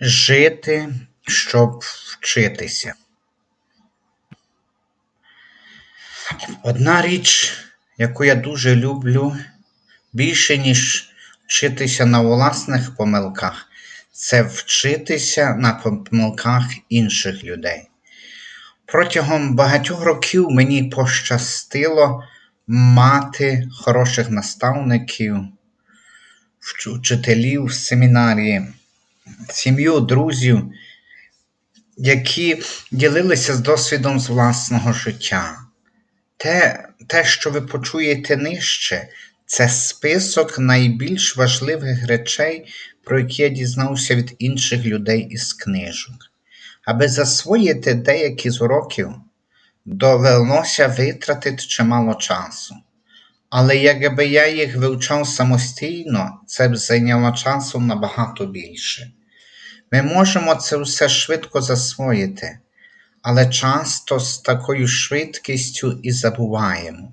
Жити, щоб вчитися. Одна річ, яку я дуже люблю, більше, ніж вчитися на власних помилках, це вчитися на помилках інших людей. Протягом багатьох років мені пощастило мати хороших наставників, вчителів в семінарії сім'ю, друзів, які ділилися з досвідом з власного життя. Те, те, що ви почуєте нижче, це список найбільш важливих речей, про які я дізнався від інших людей із книжок. Аби засвоїти деякі з уроків, довелося витратити чимало часу. Але якби я їх вивчав самостійно, це б зайняло часу набагато більше. Ми можемо це все швидко засвоїти, але часто з такою швидкістю і забуваємо.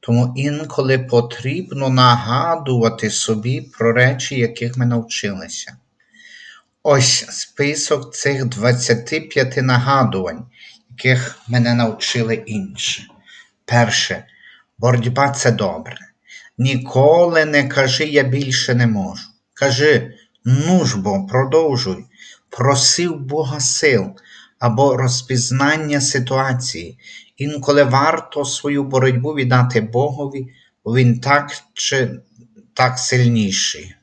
Тому інколи потрібно нагадувати собі про речі, яких ми навчилися. Ось список цих 25 нагадувань, яких мене навчили інші. Перше, боротьба це добре. Ніколи не кажи я більше не можу. Кажи, ну ж бо, продовжуй, просив Бога сил або розпізнання ситуації. Інколи варто свою боротьбу віддати Богові, бо Він так чи так сильніший.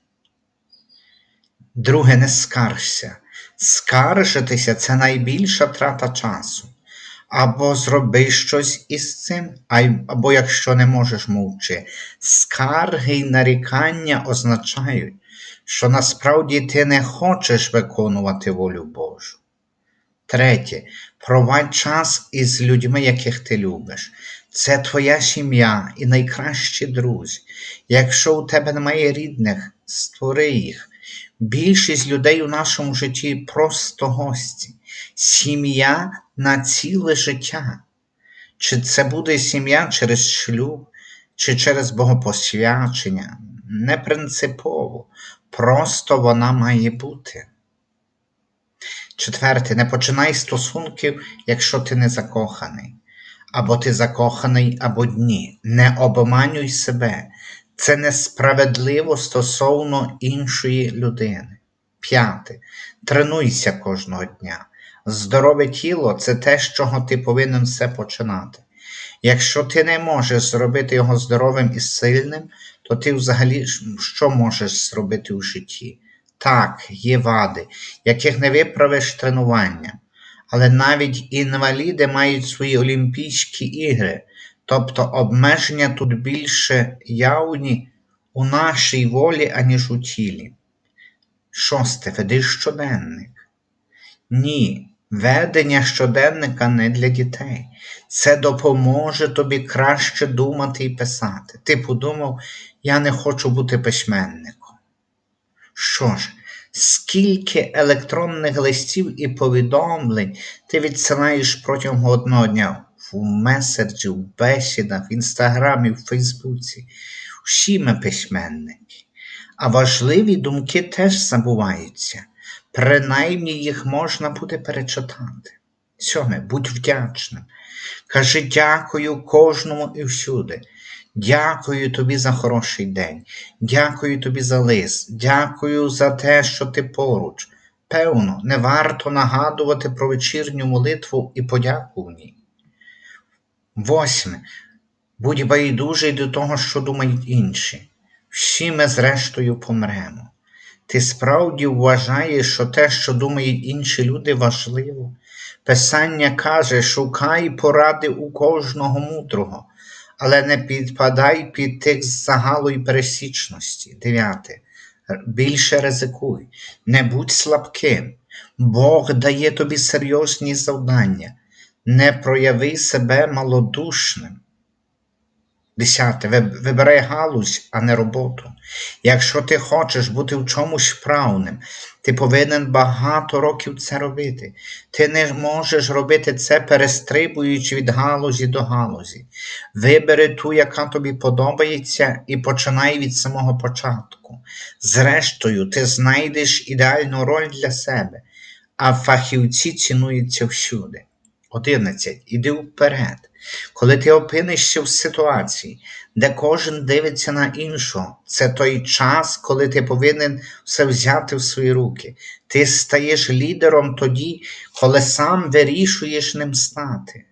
Друге, не скаржся. Скаржитися це найбільша трата часу. Або зроби щось із цим, або якщо не можеш мовчи. Скарги й нарікання означають, що насправді ти не хочеш виконувати волю Божу. Третє, провадь час із людьми, яких ти любиш. Це твоя сім'я і найкращі друзі. Якщо у тебе немає рідних, створи їх. Більшість людей у нашому житті просто гості, сім'я на ціле життя. Чи це буде сім'я через шлюб, чи через богопосвячення, не принципово, просто вона має бути. Четверте, не починай стосунків, якщо ти не закоханий. Або ти закоханий, або ні. Не обманюй себе. Це несправедливо стосовно іншої людини. П'яте. Тренуйся кожного дня. Здорове тіло це те, з чого ти повинен все починати. Якщо ти не можеш зробити його здоровим і сильним, то ти взагалі що можеш зробити у житті? Так, є вади, яких не виправиш тренування. Але навіть інваліди мають свої Олімпійські ігри, тобто обмеження тут більше явні у нашій волі, аніж у тілі. Шосте. Веди щоденник. Ні, ведення щоденника не для дітей. Це допоможе тобі краще думати і писати. Ти подумав, я не хочу бути письменником. Що ж, скільки електронних листів і повідомлень ти відсилаєш протягом одного дня в меседжі, в бесідах, в інстаграмі, в Фейсбуці. Всі ми письменники. А важливі думки теж забуваються. Принаймні їх можна буде перечитати. Сьоме, будь вдячним. Кажи дякую кожному і всюди. Дякую тобі за хороший день, дякую тобі за лист, дякую за те, що ти поруч. Певно, не варто нагадувати про вечірню молитву і подяку в ній. Восьме. Будь байдужий до того, що думають інші. Всі ми, зрештою, помремо. Ти справді вважаєш, що те, що думають інші люди, важливо. Писання каже, шукай поради у кожного мудрого, але не підпадай під текст загалу пересічності. Дев'яте. Більше ризикуй, не будь слабким. Бог дає тобі серйозні завдання, не прояви себе малодушним. Десяте. Вибирай галузь, а не роботу. Якщо ти хочеш бути в чомусь вправним, ти повинен багато років це робити. Ти не можеш робити це, перестрибуючи від галузі до галузі. Вибери ту, яка тобі подобається, і починай від самого початку. Зрештою, ти знайдеш ідеальну роль для себе, а фахівці цінуються всюди. 11. Іди вперед. Коли ти опинишся в ситуації, де кожен дивиться на іншого, це той час, коли ти повинен все взяти в свої руки. Ти стаєш лідером тоді, коли сам вирішуєш ним стати.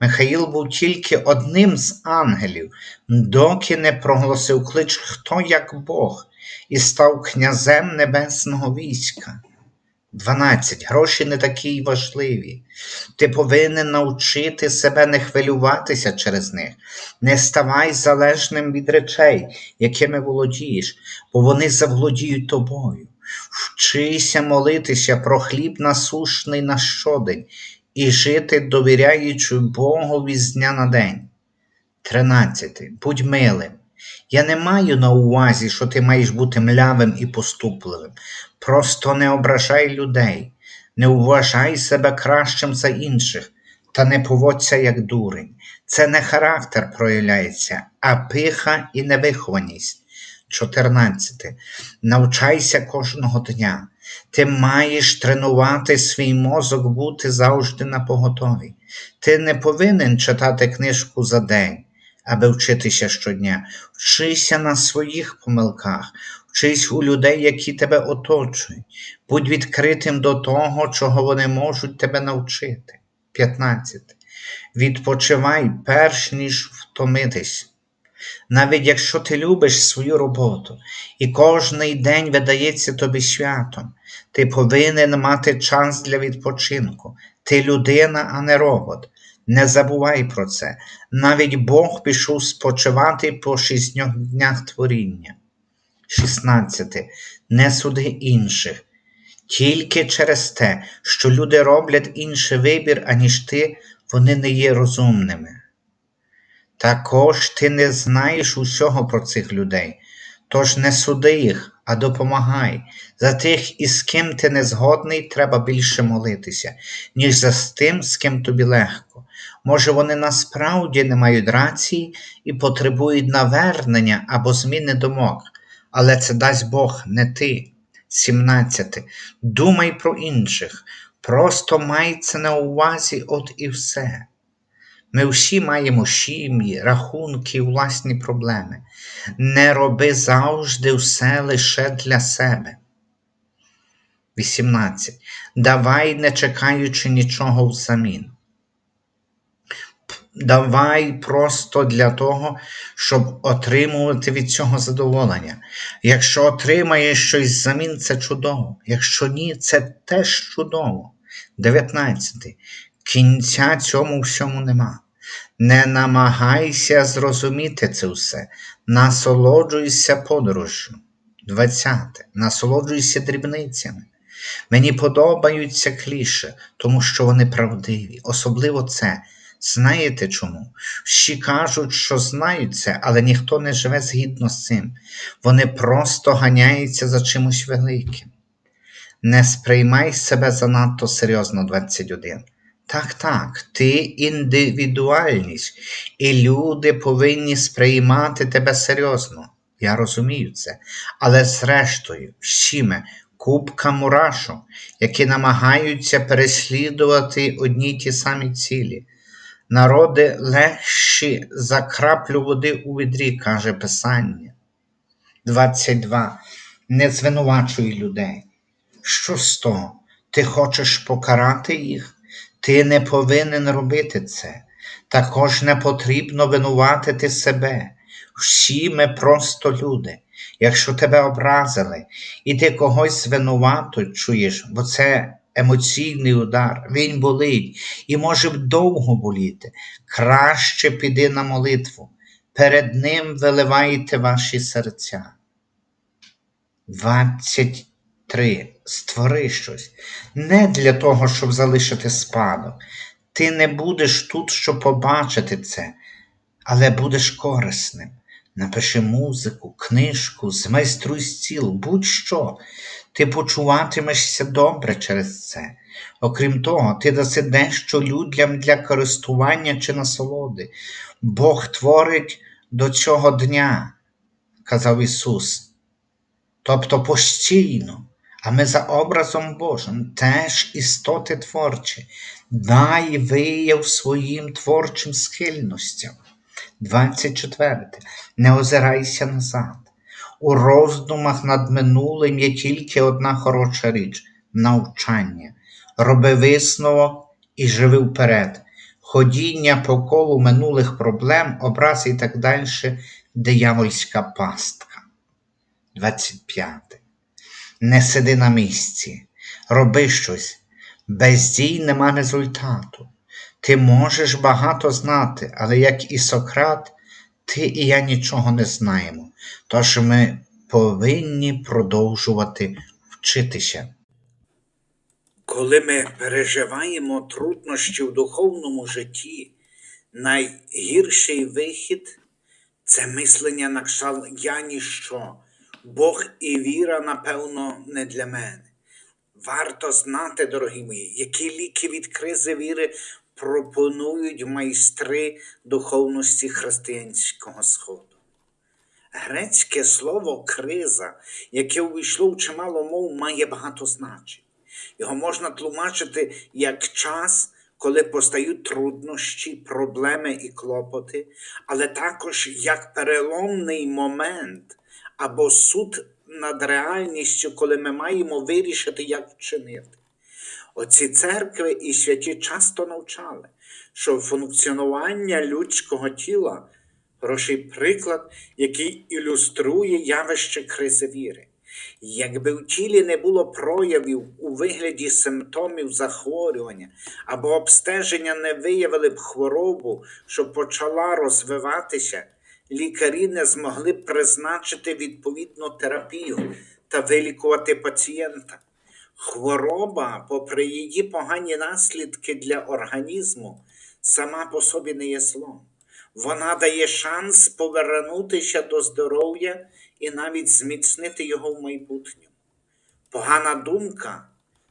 Михаїл був тільки одним з ангелів, доки не проголосив клич хто як Бог і став князем небесного війська. 12. Гроші не такі й важливі. Ти повинен навчити себе не хвилюватися через них. Не ставай залежним від речей, якими володієш, бо вони заволодіють тобою. Вчися молитися про хліб насушний на щодень і жити, довіряючи Богові з дня на день. 13. Будь милим. Я не маю на увазі, що ти маєш бути млявим і поступливим. Просто не ображай людей, не вважай себе кращим за інших, та не поводься як дурень. Це не характер проявляється, а пиха і невихованість. 14. Навчайся кожного дня. Ти маєш тренувати свій мозок бути завжди на поготові. Ти не повинен читати книжку за день, аби вчитися щодня. Вчися на своїх помилках, вчись у людей, які тебе оточують. Будь відкритим до того, чого вони можуть тебе навчити. 15. Відпочивай перш ніж втомитись. Навіть якщо ти любиш свою роботу і кожний день видається тобі святом, ти повинен мати час для відпочинку. Ти людина, а не робот. Не забувай про це. Навіть Бог пішов спочивати по шістьох днях творіння. 16. Не суди інших. Тільки через те, що люди роблять інший вибір, аніж ти, вони не є розумними. Також ти не знаєш усього про цих людей, тож не суди їх, а допомагай. За тих, із ким ти не згодний, треба більше молитися, ніж за тим, з ким тобі легко. Може, вони насправді не мають рації і потребують навернення або зміни думок, але це дасть Бог, не ти. 17. Думай про інших, просто май це на увазі, от і все. Ми всі маємо сім'ї, рахунки, власні проблеми. Не роби завжди все лише для себе. 18. Давай, не чекаючи нічого взамін. Давай просто для того, щоб отримувати від цього задоволення. Якщо отримаєш щось взамін, це чудово. Якщо ні, це теж чудово. 19. Кінця цьому всьому нема. Не намагайся зрозуміти це все, насолоджуйся подорожжю. 20. Насолоджуйся дрібницями. Мені подобаються кліше, тому що вони правдиві. Особливо це. Знаєте чому? Всі кажуть, що знають це, але ніхто не живе згідно з цим. Вони просто ганяються за чимось великим. Не сприймай себе занадто серйозно 21. Так, так, ти індивідуальність, і люди повинні сприймати тебе серйозно. Я розумію це. Але зрештою, всі ми купка мурашок, які намагаються переслідувати одні й ті самі цілі. Народи легші за краплю води у відрі, каже Писання. 22. Не звинувачуй людей. Що з того? Ти хочеш покарати їх? Ти не повинен робити це. Також не потрібно винуватити себе. Всі ми просто люди. Якщо тебе образили, і ти когось звинувачуєш, бо це емоційний удар, він болить і може довго боліти, краще піди на молитву. Перед ним виливайте ваші серця. 23. Створи щось. Не для того, щоб залишити спадок. Ти не будеш тут, щоб побачити це. але будеш корисним. Напиши музику, книжку, змайструй стіл, будь-що. Ти почуватимешся добре через це. Окрім того, ти даси дещо людям для користування чи насолоди. Бог творить до цього дня, казав Ісус. Тобто постійно, а ми за образом Божим теж істоти творчі, дай вияв своїм творчим схильностям. 24. Не озирайся назад. У роздумах над минулим є тільки одна хороша річ навчання. Роби висновок і живи вперед. Ходіння по колу минулих проблем, образ і так далі диявольська пастка. 25. Не сиди на місці, роби щось. Без дій нема результату. Ти можеш багато знати, але як і Сократ, ти і я нічого не знаємо. Тож ми повинні продовжувати вчитися. Коли ми переживаємо труднощі в духовному житті, найгірший вихід це мислення на кшталт я ніщо. Бог і віра, напевно, не для мене. Варто знати, дорогі мої, які ліки від кризи віри пропонують майстри духовності християнського сходу. Грецьке слово криза, яке увійшло в чимало мов, має багато значень. Його можна тлумачити як час, коли постають труднощі, проблеми і клопоти, але також як переломний момент або суд над реальністю, коли ми маємо вирішити, як вчинити. Оці церкви і святі часто навчали, що функціонування людського тіла хороший приклад, який ілюструє явище кризи віри. Якби в тілі не було проявів у вигляді симптомів захворювання або обстеження не виявили б хворобу, що почала розвиватися, лікарі не змогли б призначити відповідну терапію та вилікувати пацієнта. Хвороба, попри її погані наслідки для організму, сама по собі не є злом. Вона дає шанс повернутися до здоров'я і навіть зміцнити його в майбутньому. Погана думка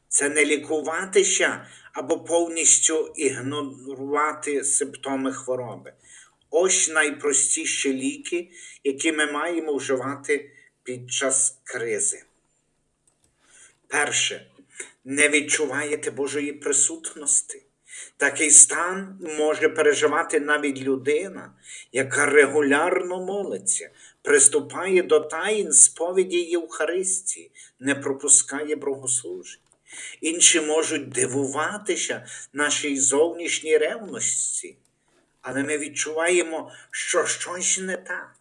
це не лікуватися або повністю ігнорувати симптоми хвороби. Ось найпростіші ліки, які ми маємо вживати під час кризи. Перше, не відчуваєте Божої присутності. Такий стан може переживати навіть людина, яка регулярно молиться, приступає до таїн сповіді Євхаристії, не пропускає богослужень. Інші можуть дивуватися нашій зовнішній ревності, але ми відчуваємо, що щось не так,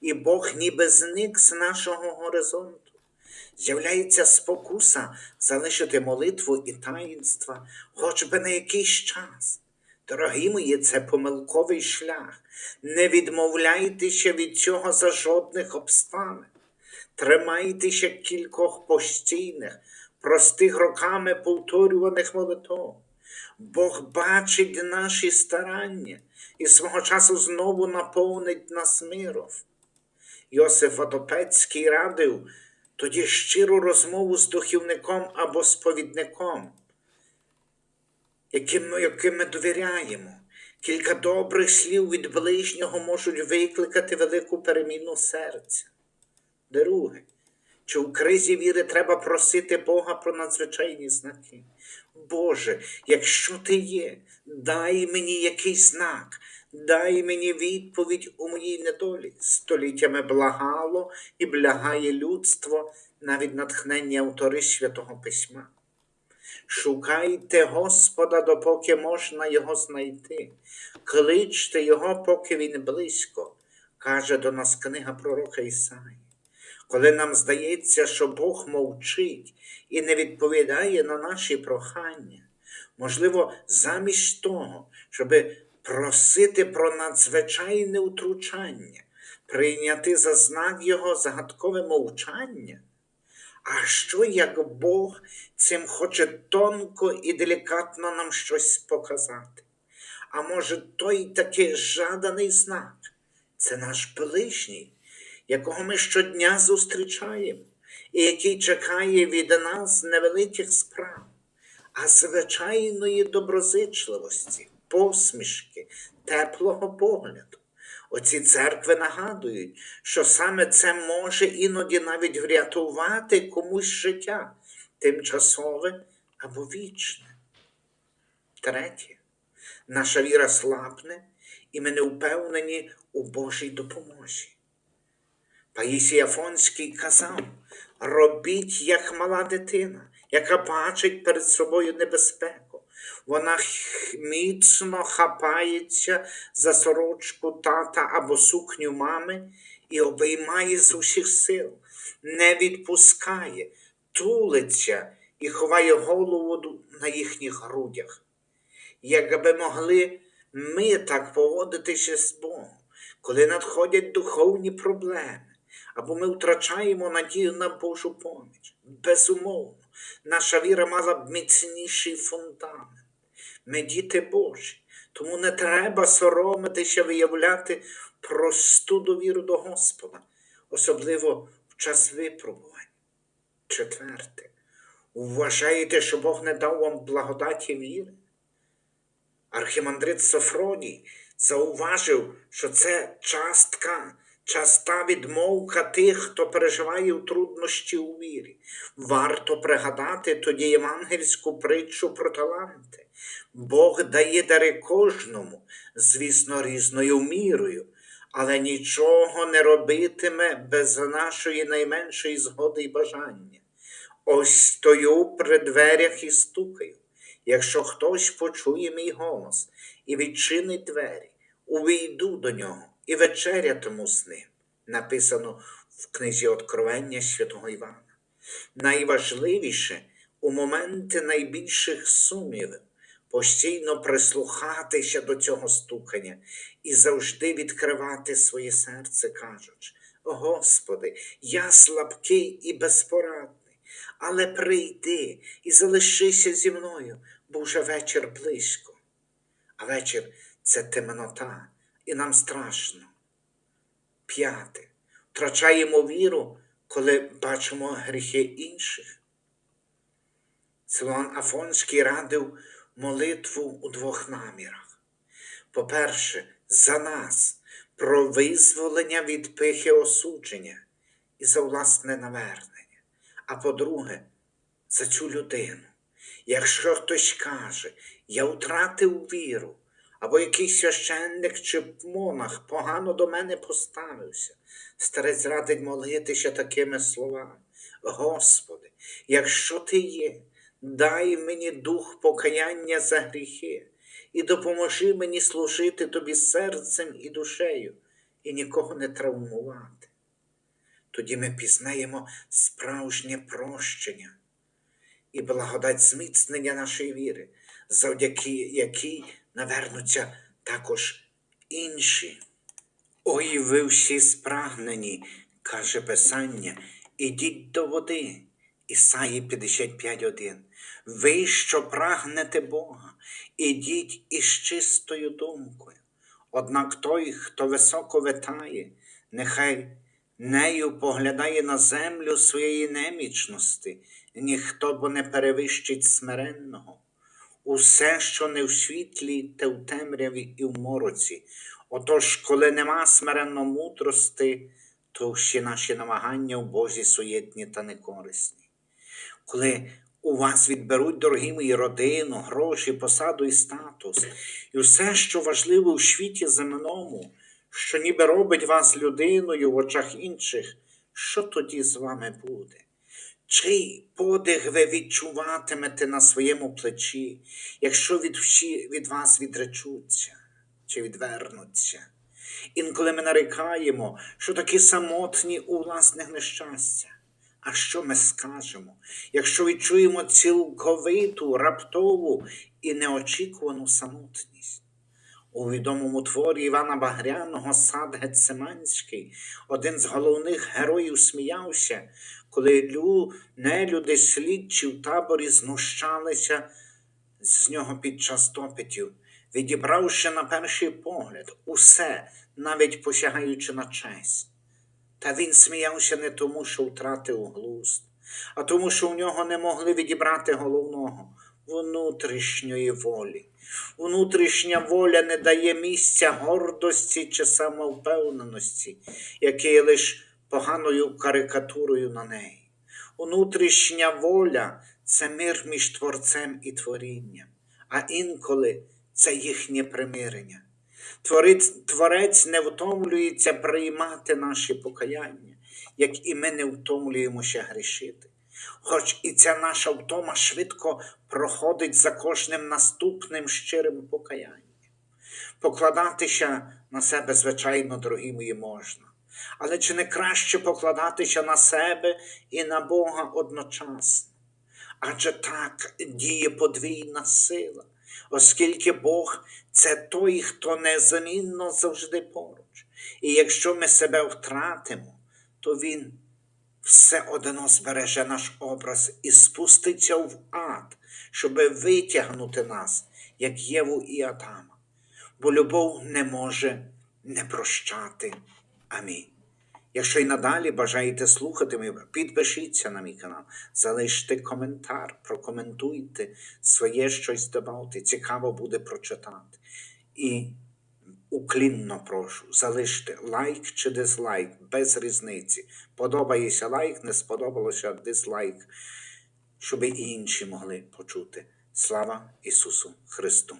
і Бог ніби зник з нашого горизонту. З'являється спокуса залишити молитву і таїнства хоч би на якийсь час. Дорогі мої, це помилковий шлях. Не відмовляйтеся від цього за жодних обставин. Тримайтеся кількох постійних, простих роками повторюваних молитв. Бог бачить наші старання і свого часу знову наповнить нас миром. Йосиф Отопецький радив тоді щиру розмову з духівником або сповідником, яким, яким ми довіряємо. Кілька добрих слів від ближнього можуть викликати велику переміну серця. Друге, чи в кризі віри треба просити Бога про надзвичайні знаки? Боже, якщо ти є, дай мені якийсь знак, дай мені відповідь у моїй недолі. Століттями благало і блягає людство, навіть натхнення автори Святого Письма. Шукайте Господа, допоки можна його знайти. Кличте Його, поки він близько, каже до нас книга пророка Ісаї. Коли нам здається, що Бог мовчить і не відповідає на наші прохання, можливо, замість того, щоб просити про надзвичайне втручання, прийняти за знак Його загадкове мовчання. А що як Бог цим хоче тонко і делікатно нам щось показати? А може, той такий жаданий знак? Це наш ближній, якого ми щодня зустрічаємо, і який чекає від нас невеликих справ, а звичайної доброзичливості, посмішки, теплого погляду. Оці церкви нагадують, що саме це може іноді навіть врятувати комусь життя, тимчасове або вічне. Третє, наша віра слабне, і ми не впевнені у Божій допомозі. Паїсій Афонський казав: робіть, як мала дитина, яка бачить перед собою небезпеку. Вона міцно хапається за сорочку тата або сукню мами і обіймає з усіх сил, не відпускає, тулиться і ховає голову на їхніх грудях. Якби могли ми так поводитися з Богом, коли надходять духовні проблеми, або ми втрачаємо надію на Божу поміч. Безумовно, наша віра мала б міцніший фундамент. Ми діти Божі, тому не треба соромитися виявляти просту довіру до Господа, особливо в час випробувань. Четверте, вважаєте, що Бог не дав вам благодаті віри? Архімандрит Софроній зауважив, що це частка, часта відмовка тих, хто переживає у труднощі у вірі. Варто пригадати тоді євангельську притчу про таланти. Бог дає дари кожному, звісно, різною мірою, але нічого не робитиме без нашої найменшої згоди і бажання. Ось стою при дверях і стукаю. Якщо хтось почує мій голос і відчинить двері, увійду до нього і вечерятиму з ним. Написано в книзі Откровення святого Івана. Найважливіше у моменти найбільших сумнівів постійно прислухатися до цього стукання і завжди відкривати своє серце, кажучи: Господи, я слабкий і безпорадний, але прийди і залишися зі мною, бо вже вечір близько. А вечір це темнота, і нам страшно. П'яте. Втрачаємо віру, коли бачимо гріхи інших. Силуан Афонський радив молитву у двох намірах. По-перше, за нас, про визволення від пихи осудження і за власне навернення. А по-друге, за цю людину. Якщо хтось каже, я втратив віру, або якийсь священник чи монах погано до мене поставився, старець радить молитися такими словами. Господи, якщо ти є, дай мені дух покаяння за гріхи і допоможи мені служити тобі серцем і душею і нікого не травмувати. Тоді ми пізнаємо справжнє прощення і благодать зміцнення нашої віри, завдяки якій навернуться також інші. Ой, ви всі спрагнені, каже Писання, ідіть до води. Ісаї 55.1. Ви, що прагнете Бога, ідіть із чистою думкою. Однак той, хто високо витає, нехай нею поглядає на землю своєї немічності, ніхто бо не перевищить смиренного. Усе, що не в світлі, те в темряві і в мороці. Отож, коли нема смиренно мудрости, то всі наші намагання в Бозі суєтні та некорисні. Коли у вас відберуть, дорогі мої, родину, гроші, посаду і статус, і все, що важливо у світі земному, що ніби робить вас людиною в очах інших, що тоді з вами буде? Чий подих ви відчуватимете на своєму плечі, якщо від, всі від вас відречуться чи відвернуться? Інколи ми нарікаємо, що такі самотні у власних нещастях. А що ми скажемо, якщо відчуємо цілковиту, раптову і неочікувану самотність? У відомому творі Івана Багряного Сад Гецеманський один з головних героїв сміявся, коли лю, нелюди слідчі в таборі знущалися з нього під час допитів. відібравши на перший погляд усе, навіть посягаючи на честь. Та він сміявся не тому, що втратив глузд, а тому, що у нього не могли відібрати головного внутрішньої волі. Внутрішня воля не дає місця гордості чи самовпевненості, яке є лише поганою карикатурою на неї. Внутрішня воля це мир між творцем і творінням, а інколи це їхнє примирення. Творець, творець не втомлюється приймати наші покаяння, як і ми не втомлюємося грішити. Хоч і ця наша втома швидко проходить за кожним наступним щирим покаянням. Покладатися на себе, звичайно, дорогі мої, можна. Але чи не краще покладатися на себе і на Бога одночасно? Адже так діє подвійна сила, оскільки Бог це той, хто незамінно завжди поруч. І якщо ми себе втратимо, то Він все одно збереже наш образ і спуститься в ад, щоби витягнути нас, як Єву і Адама. Бо любов не може не прощати. Амінь. Якщо й надалі бажаєте слухати мене, підпишіться на мій канал, залиште коментар, прокоментуйте своє щось добавте. Цікаво буде прочитати. І уклінно прошу, залиште лайк чи дизлайк без різниці. Подобається лайк, не сподобалося дизлайк, щоб і інші могли почути. Слава Ісусу Христу!